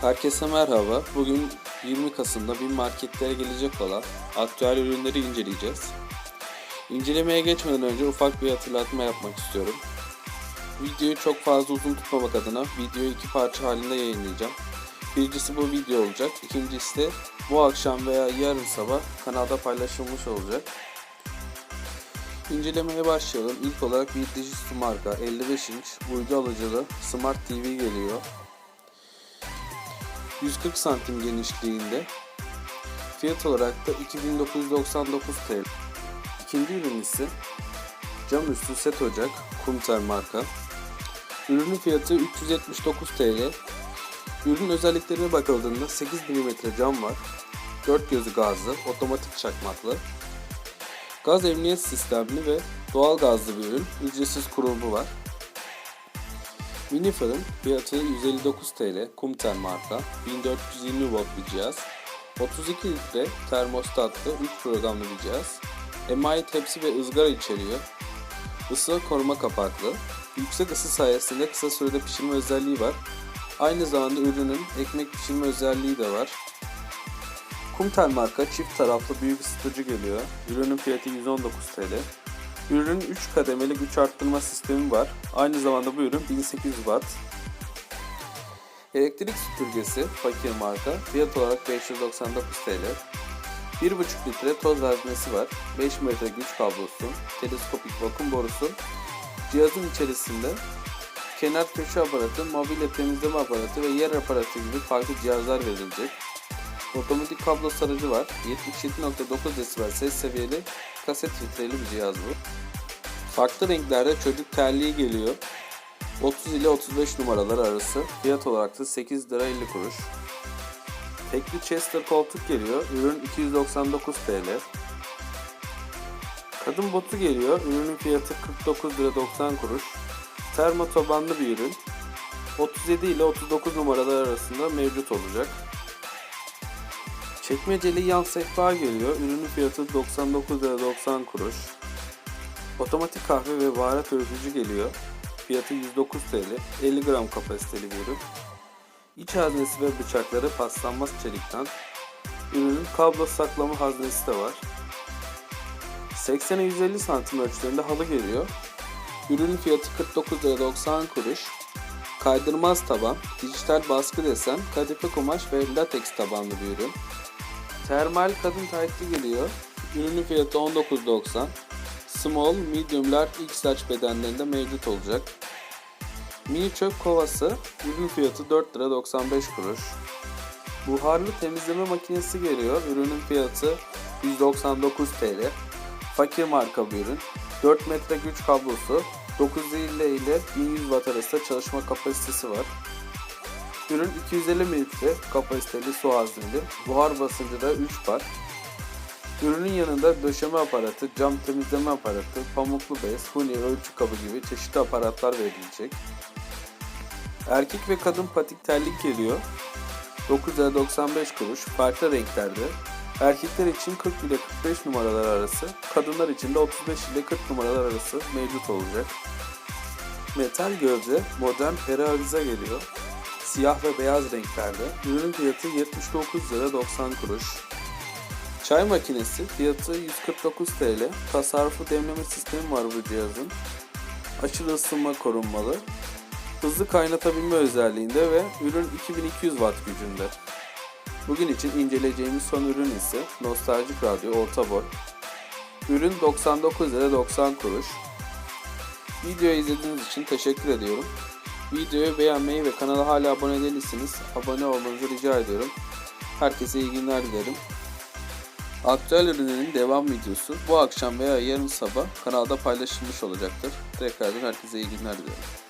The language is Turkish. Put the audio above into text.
Herkese merhaba. Bugün 20 Kasım'da bir marketlere gelecek olan aktüel ürünleri inceleyeceğiz. İncelemeye geçmeden önce ufak bir hatırlatma yapmak istiyorum. Videoyu çok fazla uzun tutmamak adına videoyu iki parça halinde yayınlayacağım. Birincisi bu video olacak. İkincisi de bu akşam veya yarın sabah kanalda paylaşılmış olacak. İncelemeye başlayalım. İlk olarak bir Digisu marka 55 inç uydu alıcılı Smart TV geliyor. 140 santim genişliğinde. Fiyat olarak da 2999 TL. İkinci ürün ise cam üstü set ocak Kumtel marka. Ürünün fiyatı 379 TL. Ürün özelliklerine bakıldığında 8 mm cam var. 4 gözü gazlı, otomatik çakmaklı. Gaz emniyet sistemli ve doğal gazlı bir ürün. Ücretsiz kurulumu var. Mini fırın fiyatı 159 TL, Kumtel marka, 1420 volt bir cihaz. 32 litre termostatlı 3 programlı bir cihaz. Emayi tepsi ve ızgara içeriyor. Isı koruma kapaklı. Yüksek ısı sayesinde kısa sürede pişirme özelliği var. Aynı zamanda ürünün ekmek pişirme özelliği de var. Kumtel marka çift taraflı büyük ısıtıcı geliyor. Ürünün fiyatı 119 TL. Ürünün 3 kademeli güç arttırma sistemi var. Aynı zamanda bu ürün 1800 Watt. Elektrik süpürgesi fakir marka. Fiyat olarak 599 TL. 1,5 litre toz haznesi var. 5 metre güç kablosu, teleskopik vakum borusu. Cihazın içerisinde kenar köşe aparatı, mobilya temizleme aparatı ve yer aparatı gibi farklı cihazlar verilecek. Otomatik kablo sarıcı var. 77.9 desibel ses seviyeli kaset filtreli bir cihaz bu. Farklı renklerde çocuk terliği geliyor. 30 ile 35 numaralar arası. Fiyat olarak da 8 lira 50 kuruş. Tekli Chester koltuk geliyor. Ürün 299 TL. Kadın botu geliyor. Ürünün fiyatı 49 lira 90 kuruş. Termo tabanlı bir ürün. 37 ile 39 numaralar arasında mevcut olacak. Çekmeceli yan sehpa geliyor. Ürünün fiyatı 99 lira 90 kuruş. Otomatik kahve ve baharat öğütücü geliyor. Fiyatı 109 TL. 50 gram kapasiteli bir ürün. İç haznesi ve bıçakları paslanmaz çelikten. Ürünün kablo saklama haznesi de var. 80'e 150 santim ölçülerinde halı geliyor. Ürünün fiyatı 49 lira 90 kuruş. Kaydırmaz taban, dijital baskı desen, kadife kumaş ve lateks tabanlı bir ürün. Termal kadın taytlı geliyor. Ürünün fiyatı 19.90. Small, medium, large, x large bedenlerinde mevcut olacak. Mini çöp kovası. Ürün fiyatı 4 lira 95 kuruş. Buharlı temizleme makinesi geliyor. Ürünün fiyatı 199 TL. Fakir marka bir ürün. 4 metre güç kablosu. 950 ile 1100 watt arasında çalışma kapasitesi var. Ürün 250 mililitre kapasiteli su hazneli. Buhar basıncı da 3 bar. Ürünün yanında döşeme aparatı, cam temizleme aparatı, pamuklu bez, huni, ölçü kabı gibi çeşitli aparatlar verilecek. Erkek ve kadın patik terlik geliyor. 9 lira 95 kuruş farklı renklerde. Erkekler için 40 ile 45 numaralar arası, kadınlar için de 35 ile 40 numaralar arası mevcut olacak. Metal gövde modern peravize geliyor. Siyah ve beyaz renklerde. Ürünün fiyatı 79 lira 90 kuruş. Çay makinesi fiyatı 149 TL. Tasarruflu demleme sistemi var bu cihazın. Aşırı ısınma korunmalı. Hızlı kaynatabilme özelliğinde ve ürün 2200 watt gücünde. Bugün için inceleyeceğimiz son ürün ise Nostaljik Radyo Orta Boy. Ürün 99 lira 90 kuruş. Videoyu izlediğiniz için teşekkür ediyorum. Videoyu beğenmeyi ve kanala hala abone değilseniz abone olmanızı rica ediyorum. Herkese iyi günler dilerim. Aktüel ürünlerin devam videosu bu akşam veya yarın sabah kanalda paylaşılmış olacaktır. Tekrardan herkese iyi günler diliyorum.